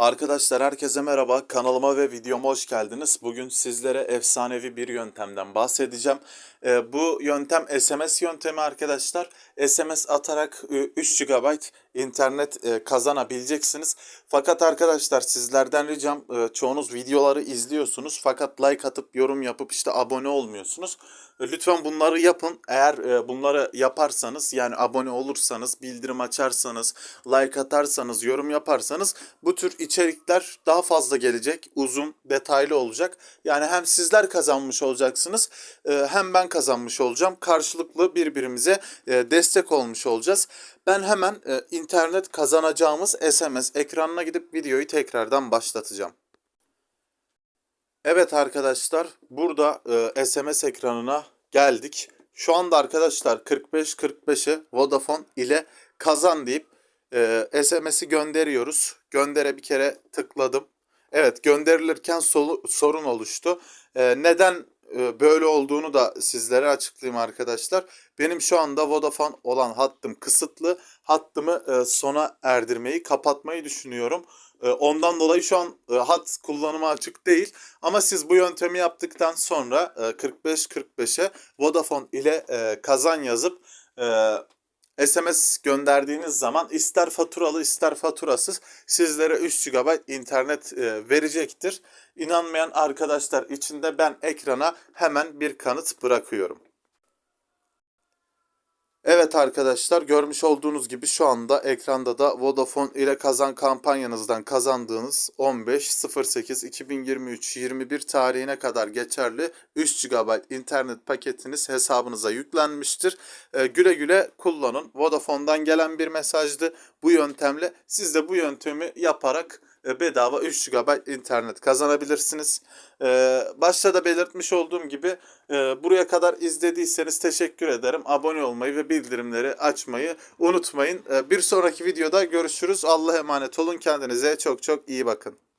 Arkadaşlar herkese merhaba. Kanalıma ve videoma hoş geldiniz. Bugün sizlere efsanevi bir yöntemden bahsedeceğim. Ee, bu yöntem SMS yöntemi arkadaşlar. SMS atarak e, 3 GB internet e, kazanabileceksiniz. Fakat arkadaşlar sizlerden ricam e, çoğunuz videoları izliyorsunuz fakat like atıp yorum yapıp işte abone olmuyorsunuz. E, Lütfen bunları yapın. Eğer e, bunları yaparsanız yani abone olursanız, bildirim açarsanız, like atarsanız, yorum yaparsanız bu tür içerikler daha fazla gelecek. Uzun, detaylı olacak. Yani hem sizler kazanmış olacaksınız e, hem ben kazanmış olacağım. Karşılıklı birbirimize e, destek olmuş olacağız. Ben hemen e, internet kazanacağımız SMS ekranına gidip videoyu tekrardan başlatacağım. Evet arkadaşlar burada e, SMS ekranına geldik. Şu anda arkadaşlar 45-45'e Vodafone ile kazan deyip e, SMS'i gönderiyoruz. Göndere bir kere tıkladım. Evet gönderilirken sorun oluştu. E, neden böyle olduğunu da sizlere açıklayayım arkadaşlar. Benim şu anda Vodafone olan hattım kısıtlı. Hattımı e, sona erdirmeyi, kapatmayı düşünüyorum. E, Ondan dolayı şu an e, hat kullanıma açık değil. Ama siz bu yöntemi yaptıktan sonra e, 45-45'e Vodafone ile kazan yazıp SMS gönderdiğiniz zaman ister faturalı ister faturasız sizlere 3 GB internet e, verecektir. İnanmayan arkadaşlar için de ben ekrana hemen bir kanıt bırakıyorum. Evet arkadaşlar görmüş olduğunuz gibi şu anda ekranda da Vodafone ile kazan kampanyanızdan kazandığınız 15.08.2023-21 tarihine kadar geçerli 3 GB internet paketiniz hesabınıza yüklenmiştir. Ee, güle güle kullanın. Vodafone'dan gelen bir mesajdı. Bu yöntemle siz de bu yöntemi yaparak bedava 3 GB internet kazanabilirsiniz. Ee, başta da belirtmiş olduğum gibi e, buraya kadar izlediyseniz teşekkür ederim. Abone olmayı ve bildirimleri açmayı unutmayın. Bir sonraki videoda görüşürüz. Allah'a emanet olun. Kendinize çok çok iyi bakın.